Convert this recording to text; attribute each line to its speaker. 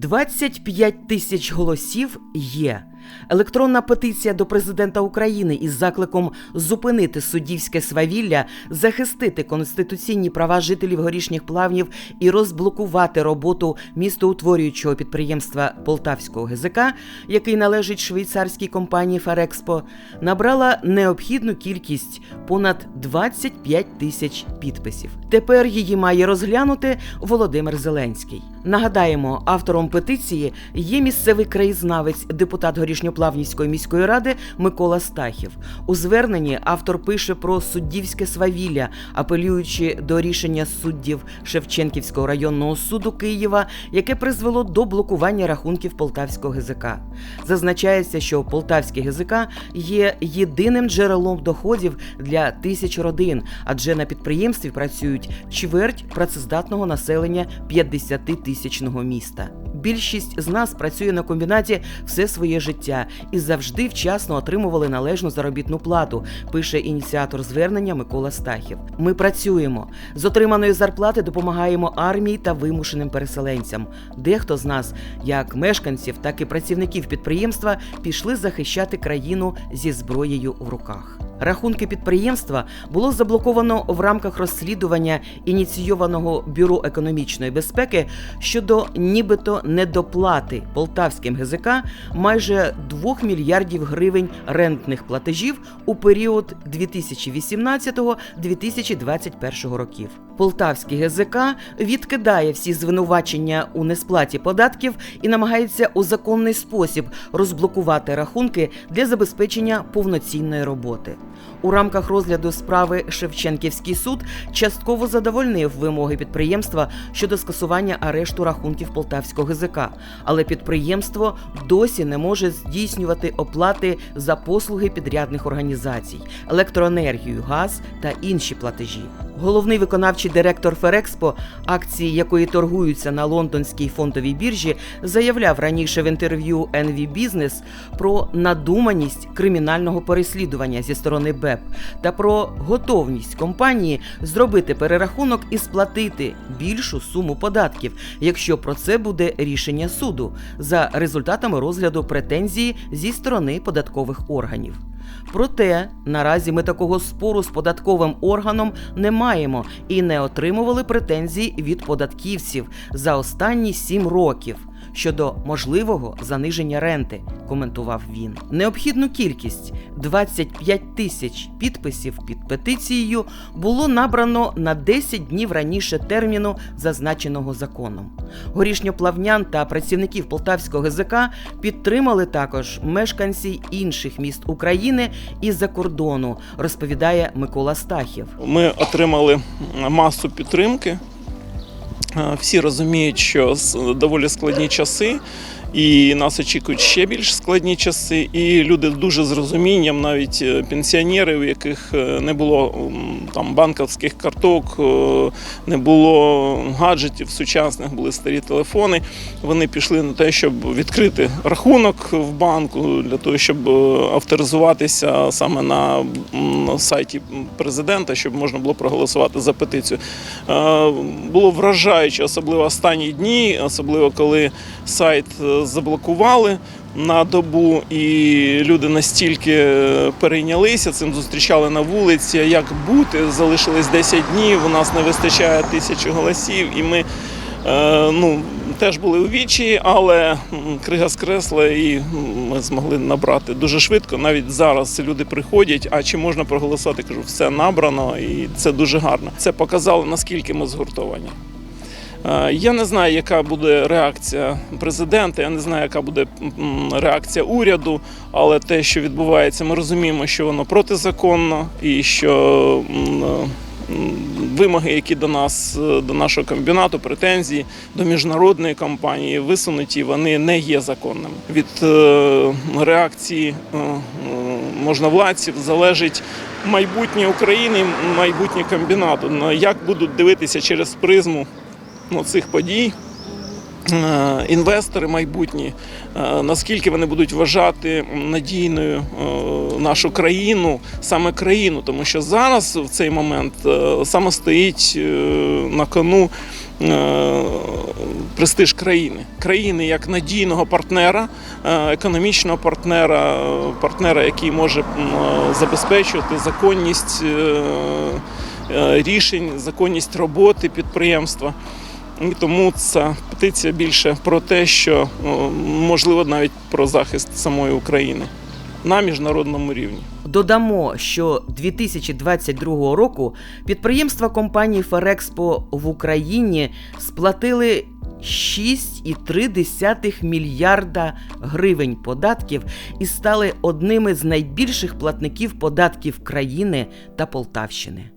Speaker 1: 25 тисяч голосів є. Електронна петиція до президента України із закликом зупинити суддівське свавілля, захистити конституційні права жителів горішніх плавнів і розблокувати роботу містоутворюючого підприємства Полтавського ГЗК, який належить швейцарській компанії Ферекспо, набрала необхідну кількість понад 25 тисяч підписів. Тепер її має розглянути Володимир Зеленський. Нагадаємо, автором петиції є місцевий краєзнавець, депутат Горішньоплавнівської міської ради Микола Стахів. У зверненні автор пише про суддівське свавілля, апелюючи до рішення суддів Шевченківського районного суду Києва, яке призвело до блокування рахунків Полтавського ГЗК. Зазначається, що Полтавський ГЗК є єдиним джерелом доходів для тисяч родин, адже на підприємстві працюють чверть працездатного населення 50 тисячного міста. Більшість з нас працює на комбінаті все своє життя і завжди вчасно отримували належну заробітну плату, пише ініціатор звернення Микола Стахів. Ми працюємо з отриманої зарплати, допомагаємо армії та вимушеним переселенцям. Дехто з нас, як мешканців, так і працівників підприємства, пішли захищати країну зі зброєю в руках. Рахунки підприємства було заблоковано в рамках розслідування ініційованого бюро економічної безпеки щодо нібито недоплати полтавським ГЗК майже 2 мільярдів гривень рентних платежів у період 2018-2021 років. Полтавський ГЗК відкидає всі звинувачення у несплаті податків і намагається у законний спосіб розблокувати рахунки для забезпечення повноцінної роботи. У рамках розгляду справи Шевченківський суд частково задовольнив вимоги підприємства щодо скасування арешту рахунків Полтавського ГЗК, але підприємство досі не може здійснювати оплати за послуги підрядних організацій, електроенергію, газ та інші платежі. Головний виконавчий директор Ферекспо, акції якої торгуються на лондонській фондовій біржі, заявляв раніше в інтерв'ю NV Business про надуманість кримінального переслідування зі сторони БЕП та про готовність компанії зробити перерахунок і сплатити більшу суму податків, якщо про це буде рішення суду за результатами розгляду претензії зі сторони податкових органів. Проте наразі ми такого спору з податковим органом не маємо і не отримували претензій від податківців за останні сім років. Щодо можливого заниження ренти, коментував він. Необхідну кількість 25 тисяч підписів під петицією було набрано на 10 днів раніше терміну, зазначеного законом. Горішньоплавнян та працівників Полтавського ГЗК підтримали також мешканці інших міст України і за кордону, розповідає Микола Стахів.
Speaker 2: Ми отримали масу підтримки. Е, Всі розуміють, що доволі складні часи, і нас очікують ще більш складні часи. І люди дуже з розумінням, навіть е, пенсіонери, у яких е, не було там банківських карток, е, не було гаджетів сучасних, були старі телефони. Вони пішли на те, щоб відкрити рахунок в банку для того, щоб е, авторизуватися саме на сайті президента, щоб можна було проголосувати за петицію. Е, Було вражаюче, особливо останні дні, особливо коли сайт заблокували на добу, і люди настільки е, перейнялися цим, зустрічали на вулиці. Як бути? Залишилось 10 днів. У нас не вистачає тисячі голосів, і ми. е, Ну, теж були у вічі, але крига скресла і ми змогли набрати дуже швидко. Навіть зараз люди приходять. А чи можна проголосувати? Кажу, все набрано, і це дуже гарно. Це показало наскільки ми згуртовані. Е, Я не знаю, яка буде реакція президента, я не знаю, яка буде реакція уряду, але те, що відбувається, ми розуміємо, що воно протизаконно і що е, вимоги, які до нас, е, до нашого комбінату, претензії до міжнародної компанії висунуті, вони не є законними. Від реакції можновладців залежить майбутнє України, майбутнє комбінату. Ну, Як будуть дивитися через призму ну, цих подій. е, Інвестори майбутні, е, наскільки вони будуть вважати надійною е, нашу країну, саме країну, тому що зараз в цей момент саме стоїть на кону престиж країни, країни як надійного партнера, економічного партнера, партнера, який може забезпечувати законність рішень, законність роботи підприємства. Тому ця петиція більше про те, що можливо навіть про захист самої України на міжнародному рівні.
Speaker 1: Додамо, що 2022 року підприємства компанії Ферекспо в Україні сплатили 6,3 мільярда гривень податків і стали одними з найбільших платників податків країни та Полтавщини.